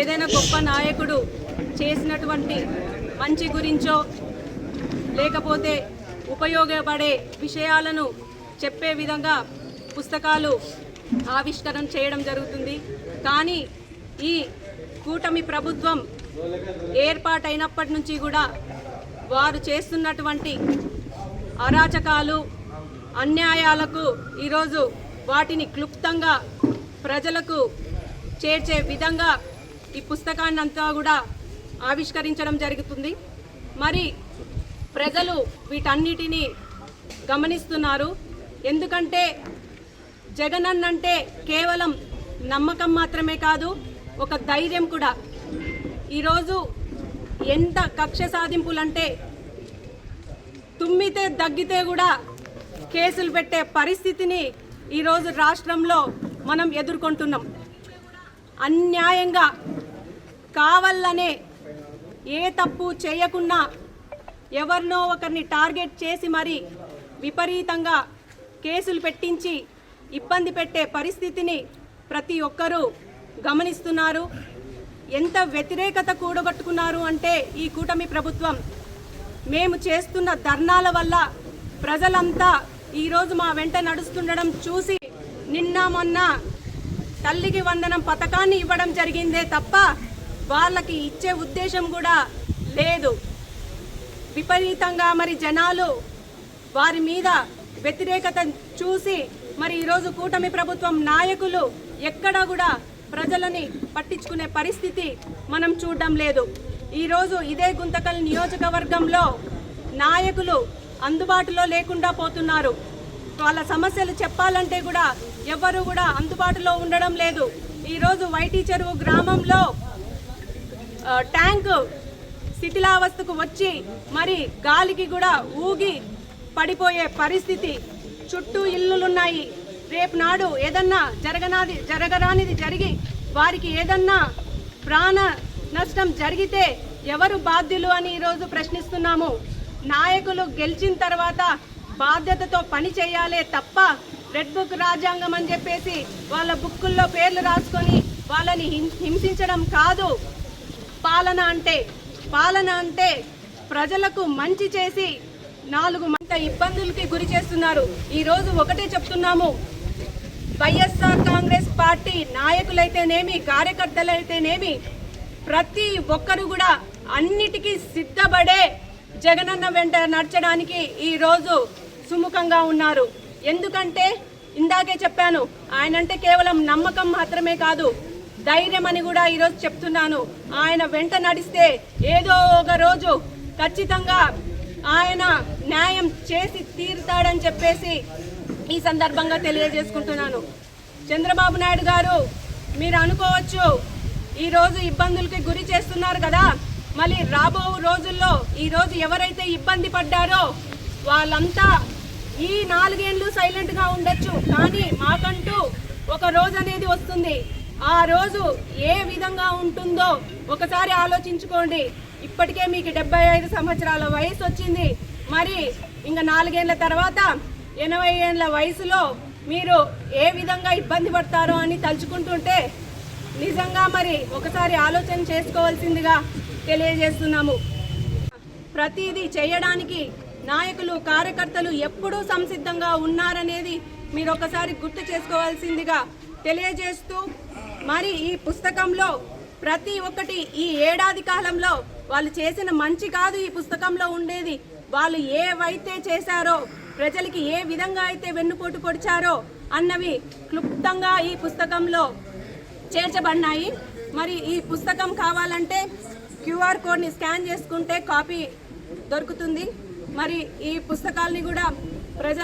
ఏదైనా గొప్ప నాయకుడు చేసినటువంటి మంచి గురించో లేకపోతే ఉపయోగపడే విషయాలను చెప్పే విధంగా పుస్తకాలు ఆవిష్కరణ చేయడం జరుగుతుంది. కానీ ఈ కూటమి ప్రభుత్వం ఏర్పాటైనప్పటి నుంచి కూడా వారు చేస్తున్నటువంటి అరాచకాలు అన్యాయాలకు ఈరోజు వాటిని క్లుప్తంగా ప్రజలకు చేర్చే విధంగా ఈ పుస్తకాన్ని అంతా కూడా ఆవిష్కరించడం జరుగుతుంది. మరి ప్రజలు వీటన్నిటినీ గమనిస్తున్నారు. ఎందుకంటే జగనన్న అంటే కేవలం నమ్మకం మాత్రమే కాదు ఒక ధైర్యం కూడా. ఈరోజు ఎంత కక్ష సాధింపులంటే తుమ్మితే దగ్గితే కూడా కేసులు పెట్టే పరిస్థితిని ఈరోజు రాష్ట్రంలో మనం ఎదుర్కొంటున్నాం. అన్యాయంగా కావాలనే ఏ తప్పు చేయకుండా ఎవరినో ఒకరిని టార్గెట్ చేసి మరి విపరీతంగా కేసులు పెట్టించి ఇబ్బంది పెట్టే పరిస్థితిని ప్రతి ఒక్కరూ గమనిస్తున్నారు. ఎంత వ్యతిరేకత కూడగట్టుకున్నారు అంటే ఈ కూటమి ప్రభుత్వం. మేము చేస్తున్న ధర్నాల వల్ల ప్రజలంతా ఈరోజు మా వెంట నడుస్తుండడం చూసి నిన్న మొన్న తల్లికి వందనం పథకాన్ని ఇవ్వడం జరిగిందే తప్ప వాళ్ళకి ఇచ్చే ఉద్దేశం కూడా లేదు. విపరీతంగా మరి జనాలు వారి మీద వ్యతిరేకత చూసి మరి ఈరోజు కూటమి ప్రభుత్వం నాయకులు ఎక్కడా కూడా ప్రజలని పట్టించుకునే పరిస్థితి మనం చూడడం లేదు. ఈరోజు ఇదే గుంతకల్ నియోజకవర్గంలో నాయకులు అందుబాటులో లేకుండా పోతున్నారు. వాళ్ళ సమస్యలు చెప్పాలంటే కూడా ఎవరు కూడా అందుబాటులో ఉండడం లేదు. ఈరోజు వైటి చెరువు గ్రామంలో ట్యాంకు శిథిలావస్థకు వచ్చి మరి గాలికి కూడా ఊగి పడిపోయే పరిస్థితి. చుట్టూ ఇల్లులున్నాయి. రేపు నాడు ఏదన్నా జరగనాది జరగరానిది జరిగి వారికి ఏదన్నా ప్రాణ నష్టం జరిగితే ఎవరు బాధ్యులు అని ఈరోజు ప్రశ్నిస్తున్నాము. నాయకులు గెలిచిన తర్వాత బాధ్యతతో పని చేయాలే తప్ప రెడ్ బుక్ రాజ్యాంగం అని చెప్పేసి వాళ్ళ బుక్కుల్లో పేర్లు రాసుకొని వాళ్ళని హిం- హింసించడం కాదు. పాలన అంటే పాలన అంటే ప్రజలకు మంచి చేసి నాలుగు మంట ఇబ్బందులకి గురి చేస్తున్నారు. ఈరోజు ఒకటే చెప్తున్నాము. వైఎస్ఆర్ కాంగ్రెస్ పార్టీ నాయకులైతేనేమి కార్యకర్తలైతేనేమి ప్రతి ఒక్కరు కూడా అన్నిటికీ సిద్ధపడే జగనన్న వెంట నడచడానికి ఈరోజు సుముఖంగా ఉన్నారు. ఎందుకంటే ఇందాకే చెప్పాను ఆయన అంటే కేవలం నమ్మకం మాత్రమే కాదు ధైర్యం అని కూడా ఈరోజు చెప్తున్నాను. ఆయన వెంట నడిస్తే ఏదో ఒక రోజు ఖచ్చితంగా ఆయన న్యాయం చేసి తీరుతాడని చెప్పేసి ఈ సందర్భంగా తెలియజేసుకుంటున్నాను. చంద్రబాబు నాయుడు గారు మీరు అనుకోవచ్చు ఈరోజు ఇబ్బందులకి గురి చేస్తున్నారు కదా. మళ్ళీ రాబో రోజుల్లో ఈరోజు ఎవరైతే ఇబ్బంది పడ్డారో వాళ్ళంతా ఈ నాలుగేళ్ళు సైలెంట్గా ఉండొచ్చు కానీ మాకంటూ ఒక రోజు అనేది వస్తుంది. ఆ రోజు ఏ విధంగా ఉంటుందో ఒకసారి ఆలోచించుకోండి. ఇప్పటికే మీకు డెబ్బై ఐదు సంవత్సరాల వయసు వచ్చింది. మరి ఇంకా నాలుగేళ్ళ తర్వాత ఎనభై ఏళ్ళ వయసులో మీరు ఏ విధంగా ఇబ్బంది పడతారో అని తలుచుకుంటుంటే నిజంగా మరి ఒకసారి ఆలోచన చేసుకోవాల్సిందిగా తెలియజేస్తున్నాము. ప్రతిదీ చేయడానికి నాయకులు కార్యకర్తలు ఎప్పుడూ సంసిద్ధంగా ఉన్నారనేది మీరు ఒకసారి గుర్తు చేసుకోవాల్సిందిగా తెలియజేస్తూ మరి ఈ పుస్తకంలో ప్రతి ఒక్కటి ఈ ఏడాది కాలంలో వాళ్ళు చేసిన మంచి కాదు ఈ పుస్తకంలో ఉండేది. వాళ్ళు ఏవైతే చేశారో ప్రజలకి ఏ విధంగా అయితే వెన్నుపోటు పొడిచారో అన్నవి క్లుప్తంగా ఈ పుస్తకంలో చేర్చబడినాయి. మరి ఈ పుస్తకం కావాలంటే క్యూఆర్ కోడ్ని స్కాన్ చేసుకుంటే కాపీ దొరుకుతుంది. మరి ఈ పుస్తకాల్ని కూడా ప్రజలు